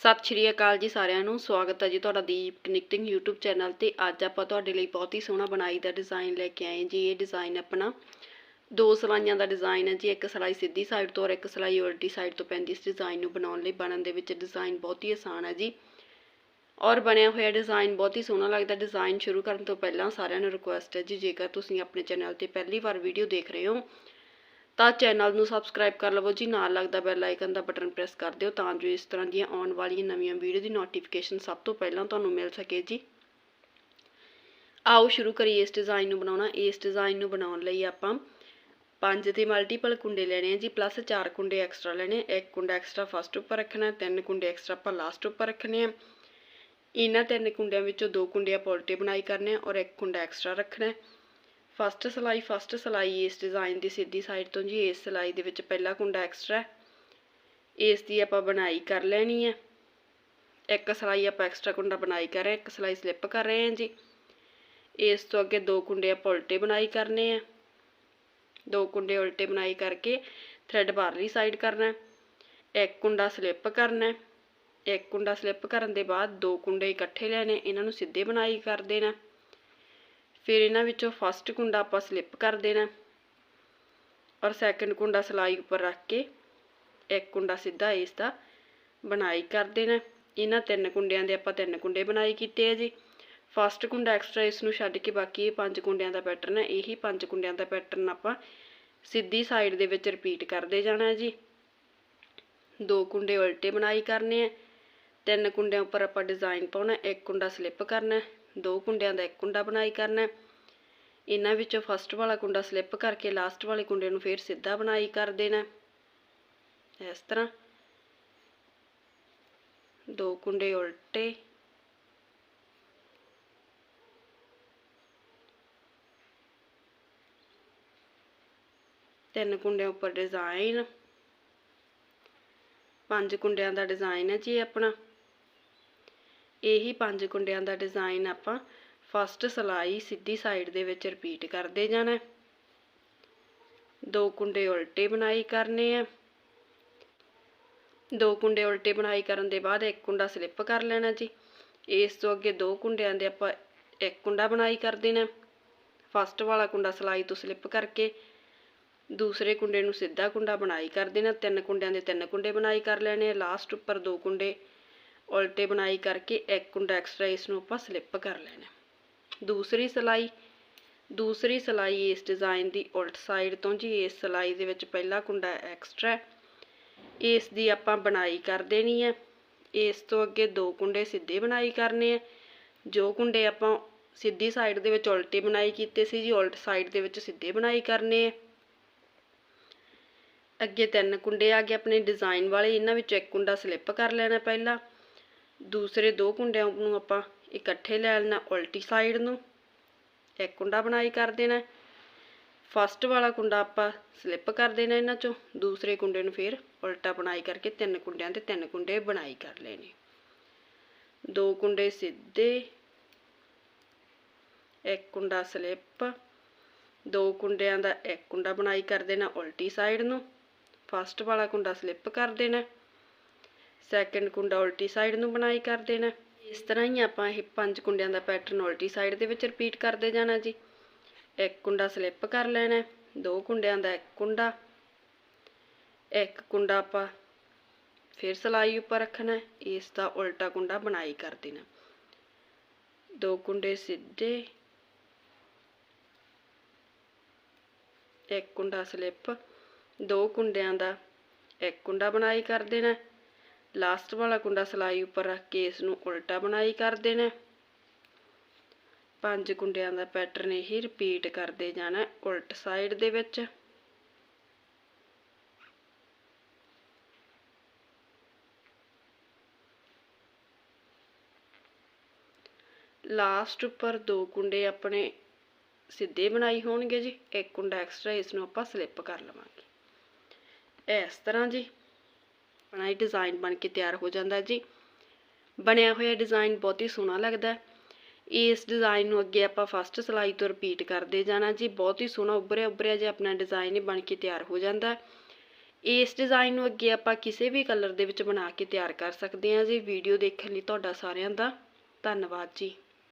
ਸਤਿ ਸ਼੍ਰੀ ਅਕਾਲ ਜੀ ਸਾਰਿਆਂ ਨੂੰ, ਸਵਾਗਤ ਹੈ ਜੀ ਤੁਹਾਡਾ ਦੀਪ ਕਨੈਕਟਿੰਗ YouTube ਚੈਨਲ ਤੇ। ਅੱਜ ਆਪਾਂ ਤੁਹਾਡੇ ਲਈ ਬਹੁਤ ਹੀ ਸੋਹਣਾ ਬਣਾਈ ਦਾ ਡਿਜ਼ਾਈਨ ਲੈ ਕੇ ਆਏ ਜੀ। ਇਹ ਡਿਜ਼ਾਈਨ ਆਪਣਾ ਦੋ ਸਲਾਈਆਂ ਦਾ ਡਿਜ਼ਾਈਨ ਹੈ ਜੀ। ਇੱਕ ਸਲਾਈ ਸਿੱਧੀ ਸਾਈਡ ਤੋਂ ਔਰ ਇੱਕ ਸਲਾਈ ਉਲਟੀ ਸਾਈਡ ਤੋਂ ਪੈਂਦੀ ਇਸ ਡਿਜ਼ਾਈਨ ਨੂੰ ਬਣਾਉਣ ਲਈ। ਬਣਨ ਦੇ ਵਿੱਚ ਡਿਜ਼ਾਈਨ ਬਹੁਤ ਹੀ ਆਸਾਨ ਹੈ ਜੀ। ਔਰ ਬਣਿਆ ਹੋਇਆ ਡਿਜ਼ਾਈਨ ਬਹੁਤ ਹੀ ਸੋਹਣਾ ਲੱਗਦਾ। ਡਿਜ਼ਾਈਨ ਸ਼ੁਰੂ ਕਰਨ ਤੋਂ ਪਹਿਲਾਂ ਸਾਰਿਆਂ ਨੂੰ ਰਿਕੁਐਸਟ ਹੈ ਜੀ, ਜੇਕਰ ਤੁਸੀਂ ਆਪਣੇ ਚੈਨਲ ਤੇ ਪਹਿਲੀ ਵਾਰ ਵੀਡੀਓ ਦੇਖ ਰਹੇ ਹੋ ਤਾਂ ਚੈਨਲ ਨੂੰ ਸਬਸਕ੍ਰਾਈਬ ਕਰ ਲਵੋ ਜੀ, ਨਾਲ ਲੱਗਦਾ ਬੈਲ ਆਈਕਨ ਦਾ ਬਟਨ ਪ੍ਰੈਸ ਕਰ ਦਿਓ ਤਾਂ ਜੋ ਇਸ ਤਰ੍ਹਾਂ ਦੀਆਂ ਆਉਣ ਵਾਲੀਆਂ ਨਵੀਆਂ ਵੀਡੀਓ ਦੀ ਨੋਟੀਫਿਕੇਸ਼ਨ ਸਭ ਤੋਂ ਪਹਿਲਾਂ ਤੁਹਾਨੂੰ ਮਿਲ ਸਕੇ ਜੀ। ਆਓ ਸ਼ੁਰੂ ਕਰੀਏ ਇਸ ਡਿਜ਼ਾਈਨ ਨੂੰ ਬਣਾਉਣਾ। ਇਸ ਡਿਜ਼ਾਈਨ ਨੂੰ ਬਣਾਉਣ ਲਈ ਆਪਾਂ ਪੰਜ ਦੇ ਮਲਟੀਪਲ ਕੁੰਡੇ ਲੈਣੇ ਆ ਜੀ ਪਲੱਸ ਚਾਰ ਕੁੰਡੇ ਐਕਸਟਰਾ ਲੈਣੇ ਆ। ਇੱਕ ਕੁੰਡਾ ਐਕਸਟਰਾ ਫਸਟ ਉੱਪਰ ਰੱਖਣਾ, ਤਿੰਨ ਕੁੰਡੇ ਐਕਸਟਰਾ ਆਪਾਂ ਲਾਸਟ ਉੱਪਰ ਰੱਖਣੇ ਆ। ਇਹਨਾਂ ਤਿੰਨ ਕੁੰਡਿਆਂ ਵਿੱਚੋਂ ਦੋ ਕੁੰਡੇ ਆਪਾਂ ਉਲਟੇ ਬਣਾਈ ਕਰਨੇ ਆ ਔਰ ਇੱਕ ਕੁੰਡਾ ਐਕਸਟਰਾ ਰੱਖਣਾ ਹੈ। ਫਸਟ ਸਲਾਈ ਫਸਟ ਸਲਾਈ ਇਸ ਡਿਜ਼ਾਈਨ ਦੀ ਸਿੱਧੀ ਸਾਈਡ ਤੋਂ ਜੀ, ਇਸ ਸਲਾਈ ਦੇ ਵਿੱਚ ਪਹਿਲਾ ਕੁੰਡਾ ਐਕਸਟਰਾ ਇਸ ਦੀ ਆਪਾਂ ਬਣਾਈ ਕਰ ਲੈਣੀ ਹੈ। ਇੱਕ ਸਲਾਈ ਆਪਾਂ ਐਕਸਟਰਾ ਕੁੰਡਾ ਬਣਾਈ ਕਰ ਰਹੇ ਇੱਕ ਸਲਾਈ ਸਲਿੱਪ ਕਰ ਰਹੇ ਹਾਂ ਜੀ। ਇਸ ਤੋਂ ਅੱਗੇ ਦੋ ਕੁੰਡੇ ਆਪਾਂ ਉਲਟੇ ਬਣਾਈ ਕਰਨੇ ਆ। ਦੋ ਕੁੰਡੇ ਉਲਟੇ ਬਣਾਈ ਕਰਕੇ ਥ੍ਰੈਡ ਬਾਹਰਲੀ ਸਾਈਡ ਕਰਨਾ ਇੱਕ ਕੁੰਡਾ ਸਲਿੱਪ ਕਰਨਾ ਇੱਕ ਕੁੰਡਾ ਸਲਿੱਪ ਕਰਨ ਦੇ ਬਾਅਦ ਦੋ ਕੁੰਡੇ ਇਕੱਠੇ ਲੈਣੇ, ਇਹਨਾਂ ਨੂੰ ਸਿੱਧੇ ਬਣਾਈ ਕਰ ਦੇਣਾ ਫਿਰ ਇਹਨਾਂ ਵਿੱਚੋਂ ਫਸਟ ਕੁੰਡਾ ਆਪਾਂ ਸਲਿੱਪ ਕਰ ਦੇਣਾ। ਔਰ ਸੈਕੰਡ ਕੁੰਡਾ ਸਲਾਈ ਉੱਪਰ ਰੱਖ ਕੇ ਇੱਕ ਕੁੰਡਾ ਸਿੱਧਾ ਇਸ ਦਾ ਬਣਾਈ ਕਰ ਦੇਣਾ। ਇਹਨਾਂ ਤਿੰਨ ਕੁੰਡਿਆਂ ਦੇ ਆਪਾਂ ਤਿੰਨ ਕੁੰਡੇ ਬਣਾਈ ਕੀਤੇ ਆ ਜੀ। ਫਸਟ ਕੁੰਡਾ ਐਕਸਟਰਾ ਇਸ ਨੂੰ ਛੱਡ ਕੇ ਬਾਕੀ ਇਹ ਪੰਜ ਕੁੰਡਿਆਂ ਦਾ ਪੈਟਰਨ ਹੈ ਇਹੀ ਪੰਜ ਕੁੰਡਿਆਂ ਦਾ ਪੈਟਰਨ ਆਪਾਂ ਸਿੱਧੀ ਸਾਈਡ ਦੇ ਵਿੱਚ ਰਿਪੀਟ ਕਰਦੇ ਜਾਣਾ ਜੀ। ਦੋ ਕੁੰਡੇ ਉਲਟੇ ਬਣਾਈ ਕਰਨੇ ਆ। ਤਿੰਨ ਕੁੰਡਿਆਂ ਉੱਪਰ ਆਪਾਂ ਡਿਜ਼ਾਈਨ ਪਾਉਣਾ, ਇੱਕ ਕੁੰਡਾ ਸਲਿੱਪ ਕਰਨਾ। ਦੋ ਕੁੰਡਿਆਂ ਦਾ ਇੱਕ ਕੁੰਡਾ ਬਣਾਈ ਕਰਨਾ ਇਹਨਾਂ ਵਿੱਚੋਂ ਫਸਟ ਵਾਲਾ ਕੁੰਡਾ ਸਲਿੱਪ ਕਰਕੇ ਲਾਸਟ ਵਾਲੇ ਕੁੰਡੇ ਨੂੰ ਫੇਰ ਸਿੱਧਾ ਬਣਾਈ ਕਰ ਦੇਣਾ ਇਸ ਤਰ੍ਹਾਂ ਦੋ ਕੁੰਡੇ ਉਲਟੇ। ਤਿੰਨ ਕੁੰਡਿਆਂ ਉੱਪਰ ਡਿਜ਼ਾਈਨ ਪੰਜ ਕੁੰਡਿਆਂ ਦਾ ਡਿਜ਼ਾਈਨ ਹੈ ਜੀ ਆਪਣਾ। ਇਹੀ ਪੰਜ ਕੁੰਡਿਆਂ ਦਾ ਡਿਜ਼ਾਈਨ ਆਪਾਂ ਫਸਟ ਸਲਾਈ ਸਿੱਧੀ ਸਾਈਡ ਦੇ ਵਿੱਚ ਰਿਪੀਟ ਕਰਦੇ ਜਾਣਾ ਦੋ ਕੁੰਡੇ ਉਲਟੇ ਬਣਾਈ ਕਰਨੇ ਆ। ਦੋ ਕੁੰਡੇ ਉਲਟੇ ਬਣਾਈ ਕਰਨ ਦੇ ਬਾਅਦ ਇੱਕ ਕੁੰਡਾ ਸਲਿੱਪ ਕਰ ਲੈਣਾ ਜੀ। ਇਸ ਤੋਂ ਅੱਗੇ ਦੋ ਕੁੰਡਿਆਂ ਦੇ ਆਪਾਂ ਇੱਕ ਕੁੰਡਾ ਬਣਾਈ ਕਰ ਦੇਣਾ। ਫਸਟ ਵਾਲਾ ਕੁੰਡਾ ਸਲਾਈ ਤੋਂ ਸਲਿੱਪ ਕਰਕੇ ਦੂਸਰੇ ਕੁੰਡੇ ਨੂੰ ਸਿੱਧਾ ਕੁੰਡਾ ਬਣਾਈ ਕਰ ਦੇਣਾ। ਤਿੰਨ ਕੁੰਡਿਆਂ ਦੇ ਤਿੰਨ ਕੁੰਡੇ ਬਣਾਈ ਕਰ ਲੈਣੇ ਆ। ਲਾਸਟ ਉੱਪਰ ਦੋ ਕੁੰਡੇ ਉਲਟੇ ਬਣਾਈ ਕਰਕੇ ਇੱਕ ਕੁੰਡਾ ਐਕਸਟਰਾ ਇਸ ਨੂੰ ਆਪਾਂ ਸਲਿੱਪ ਕਰ ਲੈਣਾ ਦੂਸਰੀ ਸਲਾਈ ਦੂਸਰੀ ਸਲਾਈ ਇਸ ਡਿਜ਼ਾਈਨ ਦੀ ਉਲਟ ਸਾਈਡ ਤੋਂ ਜੀ, ਇਸ ਸਲਾਈ ਦੇ ਵਿੱਚ ਪਹਿਲਾ ਕੁੰਡਾ ਐਕਸਟਰਾ ਇਸ ਦੀ ਆਪਾਂ ਬਣਾਈ ਕਰ ਦੇਣੀ ਹੈ। ਇਸ ਤੋਂ ਅੱਗੇ ਦੋ ਕੁੰਡੇ ਸਿੱਧੇ ਬਣਾਈ ਕਰਨੇ ਆ ਜੋ ਕੁੰਡੇ ਆਪਾਂ ਸਿੱਧੀ ਸਾਈਡ ਦੇ ਵਿੱਚ ਉਲਟੇ ਬਣਾਈ ਕੀਤੇ ਸੀ ਜੀ, ਉਲਟ ਸਾਈਡ ਦੇ ਵਿੱਚ ਸਿੱਧੇ ਬਣਾਈ ਕਰਨੇ ਆ ਅੱਗੇ ਤਿੰਨ ਕੁੰਡੇ ਆ ਗਏ ਆਪਣੇ ਡਿਜ਼ਾਈਨ ਵਾਲੇ, ਇਹਨਾਂ ਵਿੱਚੋਂ ਇੱਕ ਕੁੰਡਾ ਸਲਿੱਪ ਕਰ ਲੈਣਾ ਪਹਿਲਾਂ। ਦੂਸਰੇ ਦੋ ਕੁੰਡਿਆਂ ਨੂੰ ਆਪਾਂ ਇਕੱਠੇ ਲੈ ਲੈਣਾ, ਉਲਟੀ ਸਾਈਡ ਨੂੰ। ਇੱਕ ਕੁੰਡਾ ਬਣਾਈ ਕਰ ਦੇਣਾ। ਫਸਟ ਵਾਲਾ ਕੁੰਡਾ ਆਪਾਂ ਸਲਿੱਪ ਕਰ ਦੇਣਾ ਇਹਨਾਂ ਚੋਂ। ਦੂਸਰੇ ਕੁੰਡੇ ਨੂੰ ਫੇਰ ਉਲਟਾ ਬਣਾਈ ਕਰਕੇ ਤਿੰਨ ਕੁੰਡਿਆਂ ਤੇ ਤਿੰਨ ਕੁੰਡੇ ਬਣਾਈ ਕਰ ਲੈਣੇ। ਦੋ ਕੁੰਡੇ ਸਿੱਧੇ। ਇੱਕ ਕੁੰਡਾ ਸਲਿੱਪ ਦੋ ਕੁੰਡਿਆਂ ਦਾ ਇੱਕ ਕੁੰਡਾ ਬਣਾਈ ਕਰ ਦੇਣਾ ਉਲਟੀ ਸਾਈਡ ਨੂੰ। ਫਸਟ ਵਾਲਾ ਕੁੰਡਾ ਸਲਿੱਪ ਕਰ ਦੇਣਾ। ਸੈਕੰਡ ਕੁੰਡਾ ਉਲਟੀ ਸਾਈਡ ਨੂੰ ਬਣਾਈ ਕਰ ਦੇਣਾ। ਇਸ ਤਰ੍ਹਾਂ ਹੀ ਆਪਾਂ ਇਹ ਪੰਜ ਕੁੰਡਿਆਂ ਦਾ ਪੈਟਰਨ ਉਲਟੀ ਸਾਈਡ ਦੇ ਵਿੱਚ ਰਿਪੀਟ ਕਰਦੇ ਜਾਣਾ ਜੀ। ਇੱਕ ਕੁੰਡਾ ਸਲਿੱਪ ਕਰ ਲੈਣਾ ਦੋ ਕੁੰਡਿਆਂ ਦਾ ਇੱਕ ਕੁੰਡਾ। ਇੱਕ ਕੁੰਡਾ ਆਪਾਂ ਫਿਰ ਸਲਾਈ ਉੱਪਰ ਰੱਖਣਾ ਹੈ, ਇਸ ਦਾ ਉਲਟਾ ਕੁੰਡਾ ਬਣਾਈ ਕਰ ਦੇਣਾ। ਦੋ ਕੁੰਡੇ ਸਿੱਧੇ। ਇੱਕ ਕੁੰਡਾ ਸਲਿੱਪ ਦੋ ਕੁੰਡਿਆਂ ਦਾ ਇੱਕ ਕੁੰਡਾ ਬਣਾਈ ਕਰ ਦੇਣਾ। ਲਾਸਟ ਵਾਲਾ ਕੁੰਡਾ ਸਲਾਈ ਉੱਪਰ ਰੱਖ ਕੇ ਇਸ ਨੂੰ ਉਲਟਾ ਬਣਾਈ ਕਰ ਦੇਣਾ ਪੰਜ ਕੁੰਡਿਆਂ ਦਾ ਪੈਟਰਨ ਹੀ ਰਿਪੀਟ ਕਰਦੇ ਜਾਣਾ ਉਲਟ ਸਾਈਡ ਦੇ ਵਿੱਚ। ਲਾਸਟ ਉੱਪਰ ਦੋ ਕੁੰਡੇ ਆਪਣੇ ਸਿੱਧੇ ਬਣਾਈ ਹੋਣਗੇ ਜੀ। ਇੱਕ ਕੁੰਡਾ ਐਕਸਟਰਾ ਇਸ ਨੂੰ ਆਪਾਂ ਸਲਿੱਪ ਕਰ ਲਵਾਂਗੇ। ਇਸ ਤਰ੍ਹਾਂ ਜੀ। ਆਪਣਾ ਇਹ ਡਿਜ਼ਾਈਨ ਬਣ ਕੇ ਤਿਆਰ ਹੋ ਜਾਂਦਾ ਜੀ। ਬਣਿਆ ਹੋਇਆ ਡਿਜ਼ਾਈਨ ਬਹੁਤ ਹੀ ਸੋਹਣਾ ਲੱਗਦਾ ਇਸ ਡਿਜ਼ਾਈਨ ਨੂੰ ਅੱਗੇ ਆਪਾਂ ਫਸਟ ਸਲਾਈ ਤੋਂ ਰਿਪੀਟ ਕਰਦੇ ਜਾਣਾ ਜੀ। ਬਹੁਤ ਹੀ ਸੋਹਣਾ ਉੱਭਰਿਆ ਉੱਭਰਿਆ ਜੇ ਆਪਣਾ ਡਿਜ਼ਾਈਨ ਹੀ ਬਣ ਕੇ ਤਿਆਰ ਹੋ ਜਾਂਦਾ ਇਸ ਡਿਜ਼ਾਈਨ ਨੂੰ ਅੱਗੇ ਆਪਾਂ ਕਿਸੇ ਵੀ ਕਲਰ ਦੇ ਵਿੱਚ ਬਣਾ ਕੇ ਤਿਆਰ ਕਰ ਸਕਦੇ ਹਾਂ ਜੀ। ਵੀਡੀਓ ਦੇਖਣ ਲਈ ਤੁਹਾਡਾ ਸਾਰਿਆਂ ਦਾ ਧੰਨਵਾਦ ਜੀ।